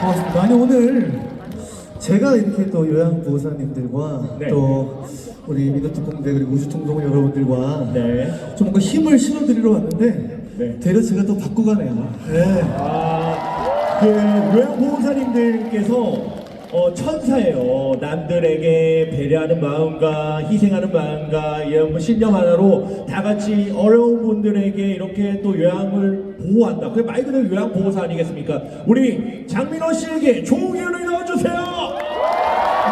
고맙습니다. 아니 오늘 제가 이렇게 또 요양보호사님들과 네. 또 우리 미노트 공대 그리고 우주통동 여러분들과 네. 좀 뭔가 힘을 실어드리러 왔는데 네. 되려 제가 또 바꾸고 가네요. 네. 아, 그 요양보호사님들께서 어, 천사예요. 남들에게 배려하는 마음과 희생하는 마음과 이런 신념 하나로 다 같이 어려운 분들에게 이렇게 또 요양을 보호한다. 그게 말 그대로 요양 보호사 아니겠습니까? 우리 장민호 씨에게 좋은 기운을 넣어주세요!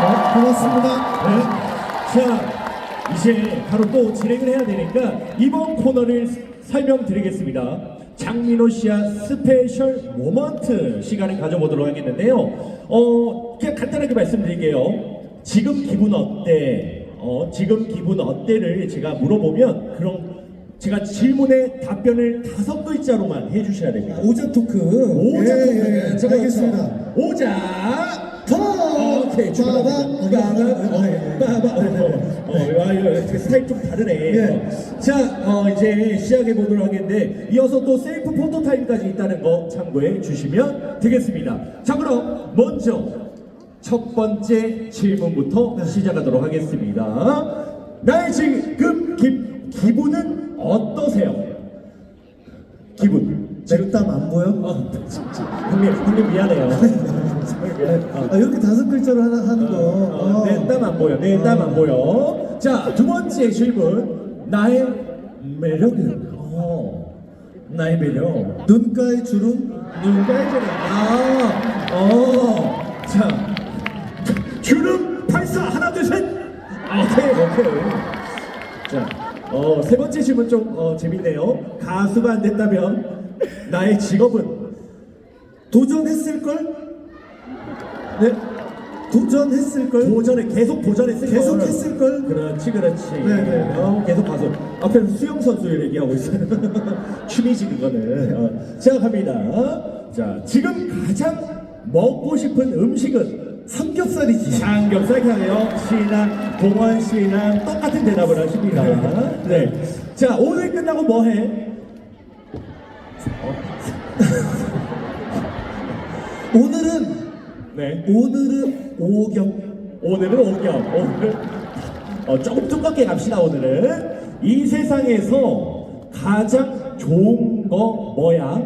네, 고맙습니다. 네. 자, 이제 바로 또 진행을 해야 되니까 이번 코너를 설명드리겠습니다. 장민호 씨와 스페셜 모먼트 시간을 가져보도록 하겠는데요. 어, 그냥 간단하게 말씀드릴게요. 지금 기분 어때? 어, 지금 기분 어때를 제가 물어보면 그럼 제가 질문에 답변을 다섯 글자로만 해주셔야 됩니다. 오자 토크. 오자 예, 토크. 예, 예. 제가 알겠습니다. 오자 터. 오케이 아, 예. 빠밤 어, 와 이거 스타일 좀 다르네 예. 자 어, 이제 시작해 보도록 하겠는데 이어서 또 셀프 포토 타임까지 있다는 거 참고해 주시면 되겠습니다 자 그럼 먼저 첫 번째 질문부터 시작하도록 하겠습니다 나의 지금 기, 기분은 어떠세요? 기분 맥담 안 보여? 어, 진짜. 형님, 형님 미안해요. 정말 미안해요. 어. 아, 이렇게 다섯 글자로 하나 하는 거. 어, 어. 내 땀 안 보여. 내 땀 안 보여. 자, 두 번째 질문. 나의 매력은? 어, 나의 매력. 눈가의 주름. 눈가의 주름. 아, 어. 자, 자, 어, 세 번째 질문 좀 어, 재밌네요. 가수가 안 됐다면 나의 직업은? 도전했을 걸? 네? 도전했을 걸? 도전에 계속 도전했을 계속 걸. 했을 걸? 그렇지 그렇지 네네. 어, 계속 가서 앞에 수영 선수 얘기하고 있어요 춤이지 그거는 어, 자 갑니다 자 지금 가장 먹고 싶은 음식은 삼겹살이지. 삼겹살 경영 씨랑 동원 씨랑 똑같은 대답을 하십니다 네 자 오늘 끝나고 뭐 해 오늘은 네 오늘은 오겹. 오늘은 오겹. 오늘 어, 조금 두껍게 갑시다. 오늘은 이 세상에서 가장 좋은 거 뭐야?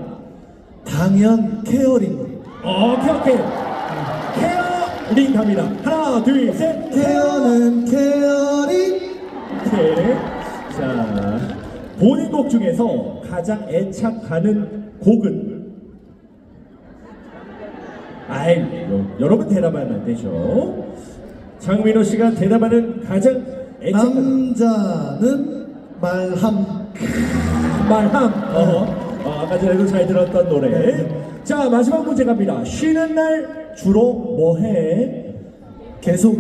당연 케어링. 어, 오케이 오케이. 갑니다. 하나, 둘, 셋. 케어는 케어링. 오케이. 자, 본인 곡 중에서 가장 애착하는 곡은? 아이, 요- 여러분 대답하면 안 되죠. 장민호 씨가 대답하는 가장 애착하는 남자는 말함. 말함. 어, 어, 아까 전에도 잘 들었던 노래. 자, 마지막 문제 갑니다. 쉬는 날 주로 뭐 해? 계속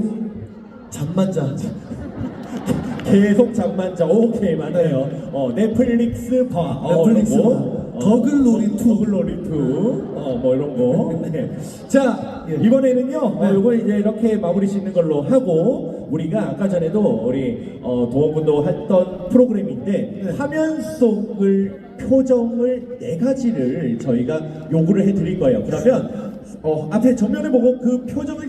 잠만 자. 계속 잠만 자. 오케이, 맞네요. 어, 넷플릭스 봐. 어, 넷플릭스 이런 거. 봐. 어, 더글로리 더- 투. 더글로리 투. 어, 뭐 이런 거. 네. 자, 예. 이번에는요. 어, 네. 이거 이제 이렇게 마무리 짓는 걸로 하고 우리가 아까 전에도 우리 어, 도원군도 했던 프로그램인데 네. 화면 속을 표정을 네 가지를 저희가 요구를 해드릴 거예요. 그러면 어, 앞에 정면을 보고 그 표정을